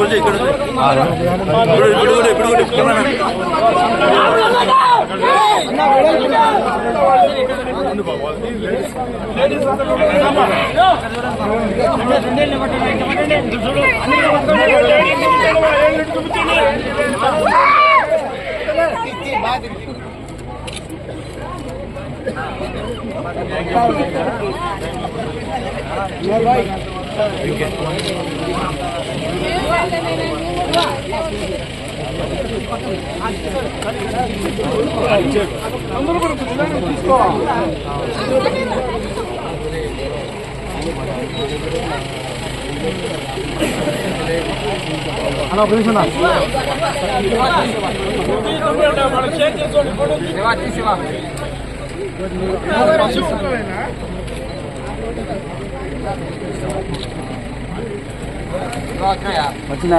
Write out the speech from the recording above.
కొంచెం ఇక్కడ ఇప్పుడు ఇప్పుడు కూడా ఇప్పుడు కూడా ఇక్కడ Yeah, right. 이렇게. 하나 보내셨나? 대화 주시마. వచ్చిందా